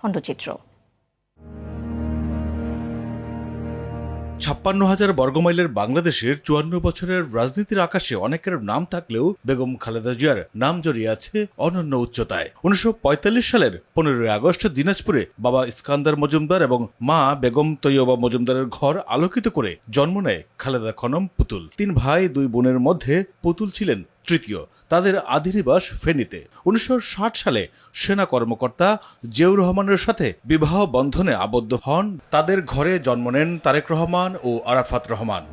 খণ্ডচিত্র। ছাপ্পান্ন হাজার বর্গমাইলের বাংলাদেশের চুয়ান্ন বছরের রাজনীতির আকাশে অনেকের নাম থাকলেও বেগম খালেদা জিয়ার নাম জড়িয়ে আছে অনন্য উচ্চতায়। উনিশশো পঁয়তাল্লিশ সালের পনেরোই আগস্ট দিনাজপুরে বাবা ইস্কান্দার মজুমদার এবং মা বেগম তৈয়বা মজুমদারের ঘর আলোকিত করে জন্ম নেয় খালেদা খনম পুতুল। তিন ভাই, দুই বোনের মধ্যে পুতুল ছিলেন তৃতীয়, তাদের আধিনিবাস ফেনীতে। উনিশশো ষাট সালে সেনা কর্মকর্তা জিয়াউর রহমানের সাথে বিবাহ বন্ধনে আবদ্ধ হন। তাদের ঘরে জন্ম নেন তারেক রহমান ও আরাফাত রহমান।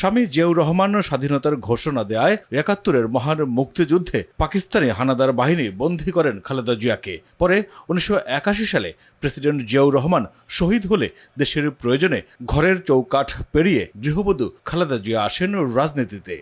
স্বামী জিয়াউর রহমান স্বাধীনতার ঘোষণা দেয় একাত্তরের মহান মুক্তিযুদ্ধে পাকিস্তানি হানাদার বাহিনী বন্দী করেন খালেদা জিয়াকে। পরে উনিশশো একাশি সালে প্রেসিডেন্ট জিয়াউর রহমান শহীদ হলে দেশের প্রয়োজনে ঘরের চৌকাঠ পেরিয়ে গৃহবধূ খালেদা জিয়া আসেন রাজনীতিতে।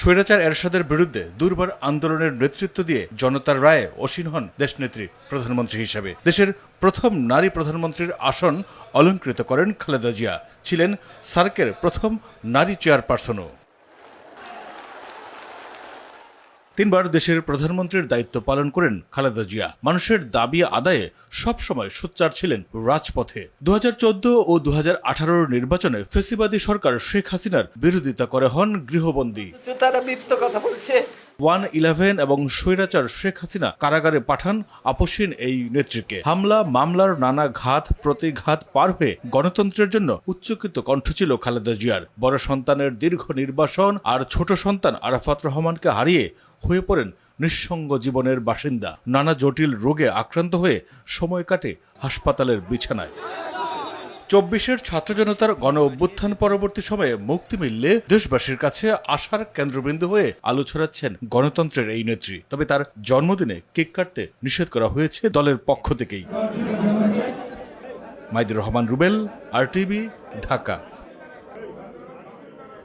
স্বৈরাচার এরশাদের বিরুদ্ধে দুর্বার আন্দোলনের নেতৃত্ব দিয়ে জনতার রায়ে অসীন হন দেশনেত্রী প্রধানমন্ত্রী হিসাবে। দেশের প্রথম নারী প্রধানমন্ত্রীর আসন অলঙ্কৃত করেন খালেদা জিয়া। ছিলেন সার্কের প্রথম নারী চেয়ারপারসনও। তিনবার দেশের প্রধানমন্ত্রীর দায়িত্ব পালন করেন খালেদা জিয়া। মানুষের দাবি আদায়ে সবসময় সোচ্চার ছিলেন রাজপথে। দু ও দু নির্বাচনে ফেসিবাদী সরকার শেখ হাসিনার বিরোধিতা করে হন গৃহবন্দী। তারা মিথ্য কথা বলছে। ওয়ান ইলেভেন এবং স্বৈরাচার শেখ হাসিনা কারাগারে পাঠান আপসীন এই নেত্রীকে। হামলা মামলার নানা ঘাত প্রতিঘাত পার হয়ে গণতন্ত্রের জন্য উচ্চকিত কণ্ঠ ছিল খালেদা জিয়ার। বড় সন্তানের দীর্ঘ নির্বাসন আর ছোট সন্তান আরাফাত রহমানকে হারিয়ে হয়ে পড়েন নিঃসঙ্গ জীবনের বাসিন্দা। নানা জটিল রোগে আক্রান্ত হয়ে সময় কাটে হাসপাতালের বিছানায়। চব্বিশের ছাত্র জনতার গণ অভ্যুত্থান পরবর্তী সময়ে মুক্তি মিললে দেশবাসীর কাছে আশার কেন্দ্রবিন্দু হয়ে আলো ছড়াচ্ছেন গণতন্ত্রের এই নেত্রী। তবে তার জন্মদিনে কেক কাটতে নিষেধ করা হয়েছে দলের পক্ষ থেকেই। Maidur Rahman Rubel, R TV Dhaka.